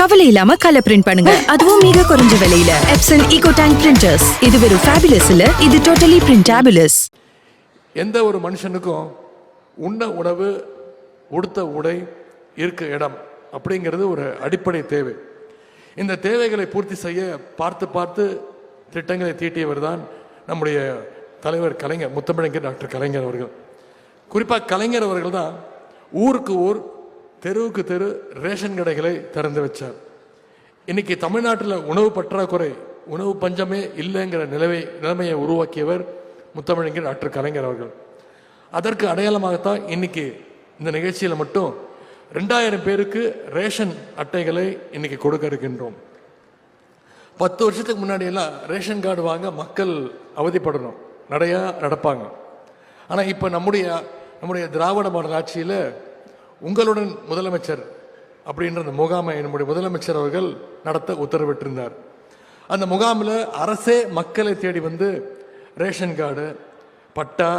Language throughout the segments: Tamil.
கவலை இல்லாம கலர் பிரிண்ட் பண்ணுங்க. அதுவும் மிக குறைஞ்ச விலையில. எப்சன் ஈகோ டேங்க் பிரிண்டர்ஸ் இது வெறும் ஃபேபிலஸ் இல்ல இது டோட்டலி பிரிண்டாபிலஸ் எந்த ஒரு மனுஷனுக்கும் உண்ண உணவு உடுத்த உடை இருக்க இடம் அப்படிங்கிறது ஒரு அடிப்படை தேவை. இந்த தேவைகளை பூர்த்தி செய்ய பார்த்து பார்த்து திட்டங்களை தீட்டியவர் தான் நம்முடைய தலைவர் கலைஞர் முத்தமிழங்கர் டாக்டர் கலைஞர் அவர்கள். குறிப்பாக கலைஞர் அவர்கள் தான் ஊருக்கு ஊர் தெருவுக்கு தெரு ரேஷன் கடைகளை திறந்து வச்சார். இன்னைக்கு தமிழ்நாட்டில் உணவு பற்றாக்குறை உணவு பஞ்சமே இல்லைங்கிற நிலவை நிலைமையை உருவாக்கியவர் முத்தமிழங்கர் டாக்டர் கலைஞர் அவர்கள். அதற்கு அடையாளமாகத்தான் இன்னைக்கு இந்த நிகழ்ச்சியில் மட்டும் ரெண்டாயிரம் பேருக்கு ரேஷன் அட்டைகளை இன்னைக்கு கொடுக்க இருக்கின்றோம். பத்து வருஷத்துக்கு முன்னாடியெல்லாம் ரேஷன் கார்டு வாங்க மக்கள் அவதிப்படணும். நடையாக நடப்பாங்க. ஆனால் இப்போ நம்முடைய நம்முடைய திராவிட மாடல் ஆட்சியில் உங்களுடன் முதலமைச்சர் அப்படின்ற அந்த முகாமை நம்முடைய முதலமைச்சர் அவர்கள் நடத்த உத்தரவிட்டிருந்தார். அந்த முகாமில் அரசே மக்களை தேடி வந்து ரேஷன் கார்டு பட்டா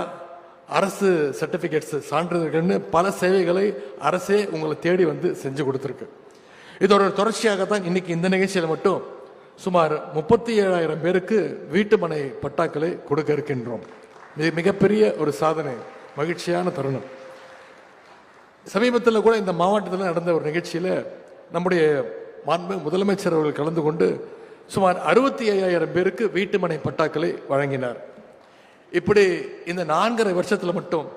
அரசு சர்டிஃபிகேட்ஸ் சான்றிதழ்கள்னு பல சேவைகளை அரசே உங்களை தேடி வந்து செஞ்சு கொடுத்துருக்கு. இதோட தொடர்ச்சியாகத்தான் இன்னைக்கு இந்த நிகழ்ச்சியில் மட்டும் சுமார் முப்பத்தி ஏழாயிரம் பேருக்கு வீட்டு மனை பட்டாக்களை கொடுக்க இருக்கின்றோம். இது மிகப்பெரிய ஒரு சாதனை மகிழ்ச்சியான தருணம். சமீபத்தில் கூட இந்த மாவட்டத்தில் நடந்த ஒரு நிகழ்ச்சியில் நம்முடைய மாண்பு முதலமைச்சர் அவர்கள் கலந்து கொண்டு சுமார் அறுபத்தி ஐயாயிரம் பேருக்கு வீட்டுமனை பட்டாக்களை வழங்கினார். இப்படி இந்த நான்கரை வருஷத்தில் மட்டும்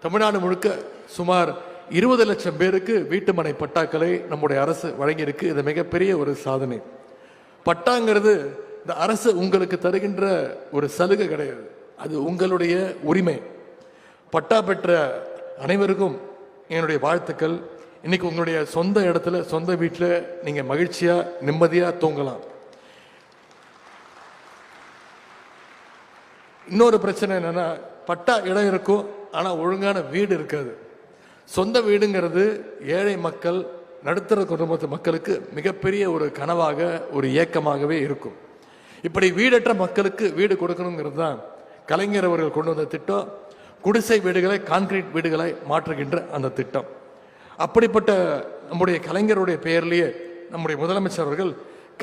தமிழ்நாடு முழுக்க சுமார் இருபது லட்சம் பேருக்கு வீட்டுமனை பட்டாக்களை நம்முடைய அரசு வழங்கியிருக்கு. இது மிகப்பெரிய ஒரு சாதனை. பட்டாங்கிறது இந்த அரசு உங்களுக்கு தருகின்ற ஒரு சலுகை கிடையாது. அது உங்களுடைய உரிமை. பட்டா பெற்ற அனைவருக்கும் என்னுடைய வாழ்த்துக்கள். இன்னைக்கு உங்களுடைய சொந்த இடத்துல சொந்த வீட்டில் நீங்கள் மகிழ்ச்சியாக நிம்மதியாக தூங்கலாம். இன்னொரு பிரச்சனை என்னென்னா பட்டா இடம் இருக்கும் ஆனால் ஒழுங்கான வீடு இருக்காது. சொந்த வீடுங்கிறது ஏழை மக்கள் நடுத்தர குடும்பத்து மக்களுக்கு மிகப்பெரிய ஒரு கனவாக ஒரு ஏக்கமாகவே இருக்கும். இப்படி வீடற்ற மக்களுக்கு வீடு கொடுக்கணுங்கிறது தான் கலைஞர் அவர்கள் கொண்டு வந்த திட்டம். குடிசை வீடுகளை கான்கிரீட் வீடுகளை மாற்றுகின்ற அந்த திட்டம். அப்படிப்பட்ட நம்முடைய கலைஞருடைய பெயர்லேயே நம்முடைய முதலமைச்சர் அவர்கள்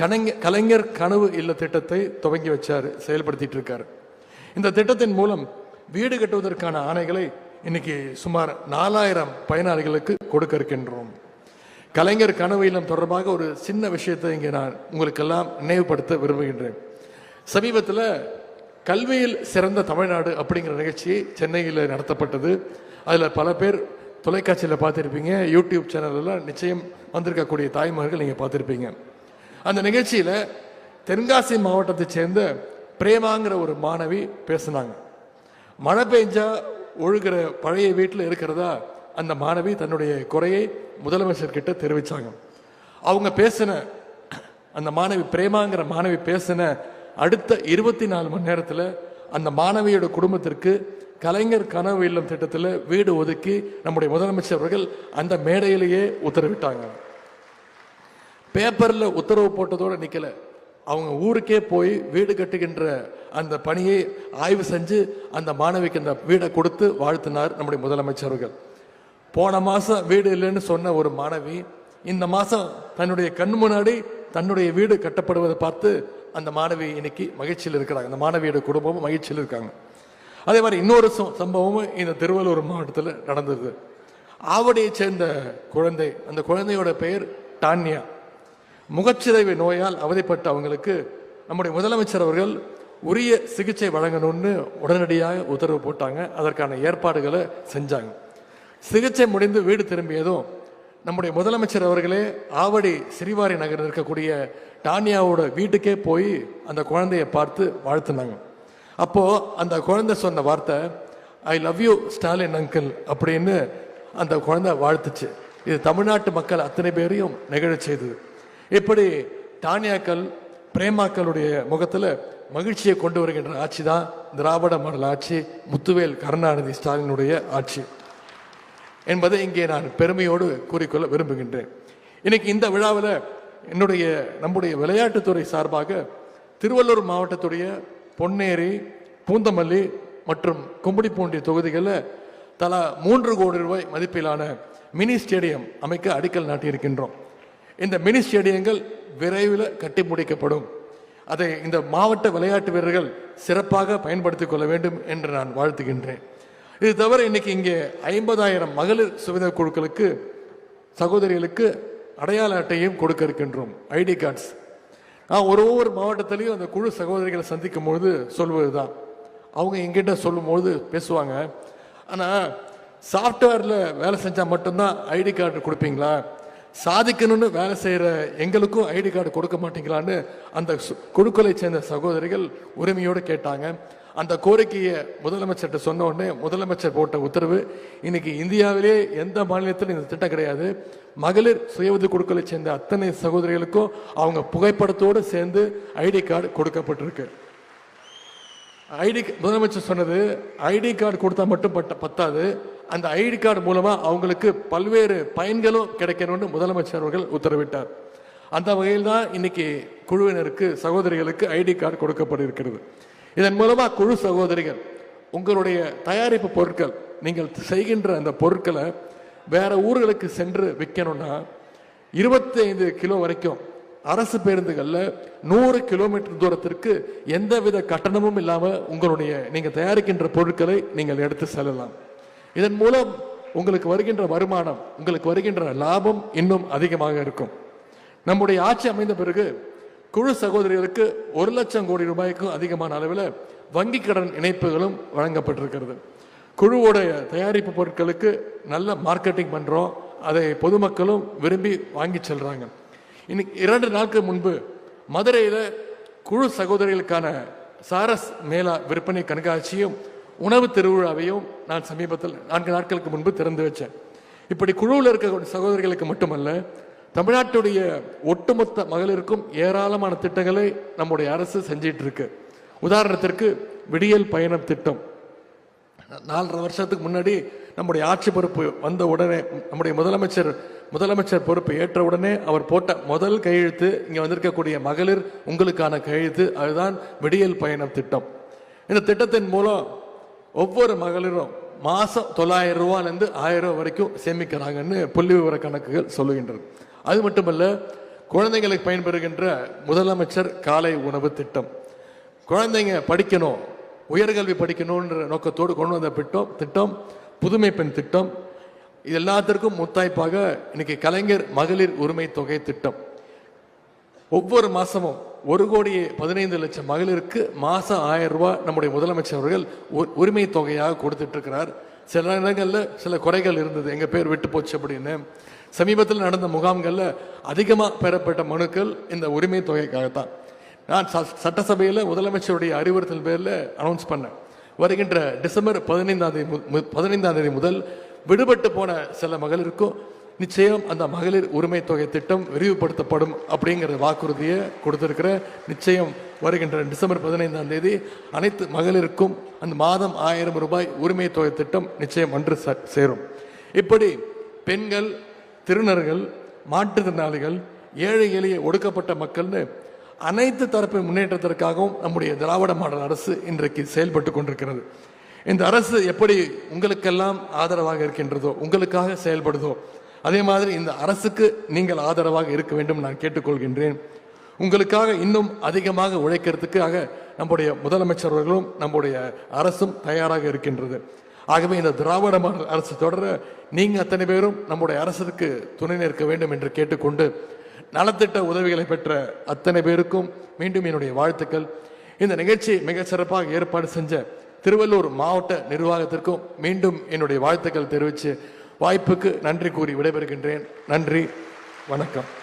கலைஞர் கலைஞர் கனவு இல்ல திட்டத்தை துவங்கி வச்சார் செயல்படுத்திட்டு இருக்காரு. இந்த திட்டத்தின் மூலம் வீடு கட்டுவதற்கான ஆணைகளை இன்னைக்கு சுமார் நாலாயிரம் பயனாளிகளுக்கு கொடுக்க இருக்கின்றோம். கலைஞர் கனவு இல்லம் தொடர்பாக ஒரு சின்ன விஷயத்தை இங்கே நான் உங்களுக்கெல்லாம் நினைவுபடுத்த விரும்புகின்றேன். சமீபத்தில் கல்வியில் சிறந்த தமிழ்நாடு அப்படிங்கிற நிகழ்ச்சி சென்னையில் நடத்தப்பட்டது. அதில் பல பேர் தொலைக்காட்சியில் பார்த்துருப்பீங்க. யூடியூப் சேனல்லாம் நிச்சயம் வந்திருக்கக்கூடிய தாய்மார்கள் நீங்கள் பார்த்துருப்பீங்க. அந்த நிகழ்ச்சியில் தென்காசி மாவட்டத்தை சேர்ந்த பிரேமாங்கிற ஒரு மாணவி பேசுனாங்க. மழை பெஞ்சா ஒழுகிற பழைய வீட்டில் இருக்கிறதா அந்த மாணவி தன்னுடைய குறையை முதலமைச்சர் கிட்ட அவங்க பேசின அந்த மாணவி பிரேமாங்கிற மாணவி பேசின அடுத்த இருபத்தி நாலு மணி நேரத்தில் அந்த மாணவியோட குடும்பத்திற்கு கலைஞர் கனவு இல்லம் திட்டத்தில் வீடு ஒதுக்கி நம்முடைய முதலமைச்சர் அவர்கள் அந்த மேடையிலேயே உத்தரவிட்டாங்க. பேப்பரில் உத்தரவு போட்டதோடு நிற்கலை அவங்க ஊருக்கே போய் வீடு கட்டுகின்ற அந்த பணியை ஆய்வு செஞ்சு அந்த மாணவிக்கு அந்த வீடை கொடுத்து வாழ்த்தினார் நம்முடைய முதலமைச்சர் அவர்கள். போன மாசம் வீடு இல்லைன்னு சொன்ன ஒரு மாணவி இந்த மாசம் தன்னுடைய கண் முன்னாடி தன்னுடைய வீடு கட்டப்படுவதை பார்த்து அந்த மாணவி இன்னைக்கு மகிழ்ச்சியில் இருக்கிறாங்க. அந்த மாணவியோட குடும்பமும் மகிழ்ச்சியில் இருக்காங்க. அதே மாதிரி இன்னொரு சம்பவமும் இந்த திருவள்ளூர் மாவட்டத்தில் நடந்தது. ஆவடியை சேர்ந்த குழந்தை அந்த குழந்தையோட பெயர் டான்யா. முகச்சிதைவு நோயால் அவதிப்பட்ட அவங்களுக்கு நம்முடைய முதலமைச்சர் அவர்கள் உரிய சிகிச்சை வழங்கணும்னு உடனடியாக உத்தரவு போட்டாங்க. அதற்கான ஏற்பாடுகளை செஞ்சாங்க. சிகிச்சை முடிந்து வீடு திரும்பியதும் நம்முடைய முதலமைச்சர் அவர்களே ஆவடி சிறிவாரி நகரில் இருக்கக்கூடிய டானியாவோட வீட்டுக்கே போய் அந்த குழந்தையை பார்த்து வாழ்த்துனாங்க. அப்போது அந்த குழந்தை சொன்ன வார்த்தை I love you Stalin uncle அப்படின்னு அந்த குழந்தை வாழ்த்துச்சு. இது தமிழ்நாட்டு மக்கள் அத்தனை பேரையும் நிகழச் செய்தது. இப்படி டானியாக்கள் பிரேமாக்களுடைய முகத்தில் மகிழ்ச்சியை கொண்டு வருகின்ற ஆட்சி தான் திராவிட மாடல் ஆட்சி முத்துவேல் கருணாநிதி ஸ்டாலினுடைய ஆட்சி. என்பதை இங்கே நான் பெருமையோடு கூறிக்கொள்ள விரும்புகின்றேன். இன்னைக்கு இந்த விழாவில் என்னுடைய நம்முடைய விளையாட்டுத்துறை சார்பாக திருவள்ளூர் மாவட்டத்துடைய பொன்னேரி பூந்தமல்லி மற்றும் கும்படிப்பூண்டி தொகுதிகளில் தலா மூன்று கோடி ரூபாய் மதிப்பிலான மினி ஸ்டேடியம் அமைக்க அடிக்கல் நாட்டியிருக்கின்றோம். இந்த மினி ஸ்டேடியங்கள் விரைவில் கட்டி முடிக்கப்படும். அதை இந்த மாவட்ட விளையாட்டு வீரர்கள் சிறப்பாக பயன்படுத்திக் கொள்ள வேண்டும் என்று நான் வாழ்த்துகின்றேன். இது தவிர இன்னைக்கு இங்கே ஐம்பதாயிரம் மகளிர் சுவித குழுக்களுக்கு சகோதரிகளுக்கு அடையாள அட்டையும் கொடுக்க இருக்கின்றோம் ஐடி கார்ட்ஸ். நான் ஒரு ஒவ்வொரு மாவட்டத்திலையும் அந்த குழு சகோதரிகளை சந்திக்கும் பொழுது சொல்வது தான் அவங்க எங்கிட்ட சொல்லும்போது பேசுவாங்க. ஆனால் சாஃப்ட்வேரில் வேலை செஞ்சால் மட்டும்தான் ஐடி கார்டு கொடுப்பீங்களா? சாதிக்கணும்னு வேலை செய்கிற எங்களுக்கும் ஐடி கார்டு கொடுக்க மாட்டீங்களான்னு அந்த சு- குழுக்களை சேர்ந்த சகோதரிகள் உரிமையோடு கேட்டாங்க. அந்த கோரிக்கையை முதலமைச்சர்கிட்ட சொன்ன உடனே முதலமைச்சர் போட்ட உத்தரவு இன்னைக்கு இந்தியாவிலே எந்த மாநிலத்திலும் இந்த திட்டம் கிடையாது. மகளிர் சுய உதவி குழுக்களை சேர்ந்த அத்தனை சகோதரிகளுக்கும் அவங்க புகைப்படத்தோடு சேர்ந்து ஐடி கார்டு கொடுக்கப்பட்டிருக்கு. ஐடி முதலமைச்சர் சொன்னது ஐடி கார்டு கொடுத்தா மட்டும் பட்ட பத்தாது. அந்த ஐடி கார்டு மூலமாக அவங்களுக்கு பல்வேறு பயன்களும் கிடைக்கணும்னு முதலமைச்சர் அவர்கள் உத்தரவிட்டார். அந்த வகையில் தான் இன்னைக்கு குழுவினருக்கு சகோதரிகளுக்கு ஐடி கார்டு கொடுக்கப்பட்டிருக்கிறது. இதன் மூலமா குழு சகோதரிகள் உங்களுடைய தயாரிப்பு பொருட்கள் நீங்கள் செய்கின்ற அந்த பொருட்களை வேற ஊர்களுக்கு சென்று விற்கணும்னா 25 கிலோ வரைக்கும் அரசு பேருந்துகளில் நூறு கிலோமீட்டர் தூரத்திற்கு எந்தவித கட்டணமும் இல்லாமல் உங்களுடைய நீங்கள் தயாரிக்கின்ற பொருட்களை நீங்கள் எடுத்து செல்லலாம். இதன் மூலம் உங்களுக்கு வருகின்ற வருமானம் உங்களுக்கு வருகின்ற லாபம் இன்னும் அதிகமாக இருக்கும். நம்முடைய ஆட்சி அமைந்த பிறகு குழு சகோதரிகளுக்கு ஒரு லட்சம் கோடி ரூபாய்க்கும் அதிகமான அளவில் வங்கி கடன் இணைப்புகளும் வழங்கப்பட்டிருக்கிறது. குழுவோடைய தயாரிப்பு பொருட்களுக்கு நல்ல மார்க்கெட்டிங் பண்ணுறோம் அதை பொதுமக்களும் விரும்பி வாங்கி செல்கிறாங்க இன்னைக்கு இரண்டு நாட்கள் முன்பு மதுரையில் குழு சகோதரிகளுக்கான சாரஸ் மேளா விற்பனை கண்காட்சியும் உணவு திருவிழாவையும் நான் சமீபத்தில் நான்கு நாட்களுக்கு முன்பு திறந்து வச்சேன். இப்படி குழுவில் இருக்க சகோதரிகளுக்கு மட்டுமல்ல தமிழ்நாட்டுடைய ஒட்டுமொத்த மகளிருக்கும் ஏராளமான திட்டங்களை நம்முடைய அரசு செஞ்சிட்டு இருக்கு உதாரணத்திற்கு விடியல் பயணம் திட்டம். நாலரை வருஷத்துக்கு முன்னாடி நம்முடைய ஆட்சி பொறுப்பு வந்த உடனே நம்முடைய முதலமைச்சர் முதலமைச்சர் பொறுப்பு ஏற்ற உடனே அவர் போட்ட முதல் கையெழுத்து இங்கே வந்திருக்கக்கூடிய மகளிர் உங்களுக்கான கையெழுத்து அதுதான் விடியல் பயணம் திட்டம். இந்த திட்டத்தின் மூலம் ஒவ்வொரு மகளிரும் மாதம் தொள்ளாயிரம் ரூபாயிலிருந்து ஆயிரம் ரூபா வரைக்கும் சேமிக்கிறாங்கன்னு புள்ளி விவர கணக்குகள் சொல்லுகின்றது அது மட்டுமல்ல குழந்தைங்களுக்கு பயன்பெறுகின்ற முதலமைச்சர் காலை உணவு திட்டம். குழந்தைங்க படிக்கணும் உயர்கல்வி படிக்கணுன்ற நோக்கத்தோடு கொண்டு வந்த திட்டம் திட்டம் புதுமை பெண் திட்டம். இது எல்லாத்திற்கும் முத்தாய்ப்பாக இன்னைக்கு கலைஞர் மகளிர் உரிமை தொகை திட்டம். ஒவ்வொரு மாதமும் ஒரு கோடியே பதினைந்து லட்சம் மகளிருக்கு மாதம் ஆயிரம் ரூபாய் நம்முடைய முதலமைச்சர் அவர்கள் உரிமை தொகையாக கொடுத்துட்டு இருக்கிறார். சில இடங்களில் சில குறைகள் இருந்தது. எங்கள் பேர் விட்டு போச்சு அப்படின்னு. சமீபத்தில் நடந்த முகாம்களில் அதிகமாக பெறப்பட்ட மனுக்கள் இந்த உரிமை தொகைக்காகத்தான். நான் ச- சட்டசபையில் முதலமைச்சருடைய அறிவுறுத்தல் பேரில் அனௌன்ஸ் பண்ணேன். வருகின்ற டிசம்பர் பதினைந்தாம் தேதி மு- பதினைந்தாம் தேதி முதல் விடுபட்டு போன சில மகளிருக்கும் நிச்சயம் அந்த மகளிர் உரிமை தொகை திட்டம் விரிவுபடுத்தப்படும் அப்படிங்கிற வாக்குறுதியை கொடுத்துருக்கிற நிச்சயம் வருகின்ற டிசம்பர் பதினைந்தாம் தேதி அனைத்து மகளிருக்கும் அந்த மாதம் ஆயிரம் ரூபாய் உரிமை தொகை திட்டம் நிச்சயம் அன்று சேரும். இப்படி பெண்கள் திருநர்கள் மாற்றுத்திறனாளிகள் ஏழை எளிய ஒடுக்கப்பட்ட மக்கள்னு அனைத்து தரப்பு முன்னேற்றத்திற்காகவும் நம்முடைய திராவிட மாடல் அரசு இன்றைக்கு செயல்பட்டு கொண்டிருக்கிறது. இந்த அரசு எப்படி உங்களுக்கெல்லாம் ஆதரவாக இருக்கின்றதோ உங்களுக்காக செயல்படுதோ அதே மாதிரி இந்த அரசுக்கு நீங்கள் ஆதரவாக இருக்க வேண்டும் நான் கேட்டுக்கொள்கின்றேன். உங்களுக்காக இன்னும் அதிகமாக உழைக்கிறதுக்காக நம்முடைய முதலமைச்சர் அவர்களும் நம்முடைய அரசும் தயாராக இருக்கின்றது. ஆகவே இந்த திராவிட மாடல் அரசு தொடர நீங்க அத்தனை பேரும் நம்முடைய அரசுக்கு துணை நிற்க வேண்டும் என்று கேட்டுக்கொண்டு நலத்திட்ட உதவிகளை பெற்ற அத்தனை பேருக்கும் மீண்டும் என்னுடைய வாழ்த்துக்கள். இந்த நிகழ்ச்சி மிக சிறப்பாக ஏற்பாடு செஞ்ச திருவள்ளூர் மாவட்ட நிர்வாகத்திற்கும் மீண்டும் என்னுடைய வாழ்த்துக்கள் தெரிவித்து வாய்ப்புக்கு நன்றி கூறி விடைபெறுகின்றேன். நன்றி. வணக்கம்.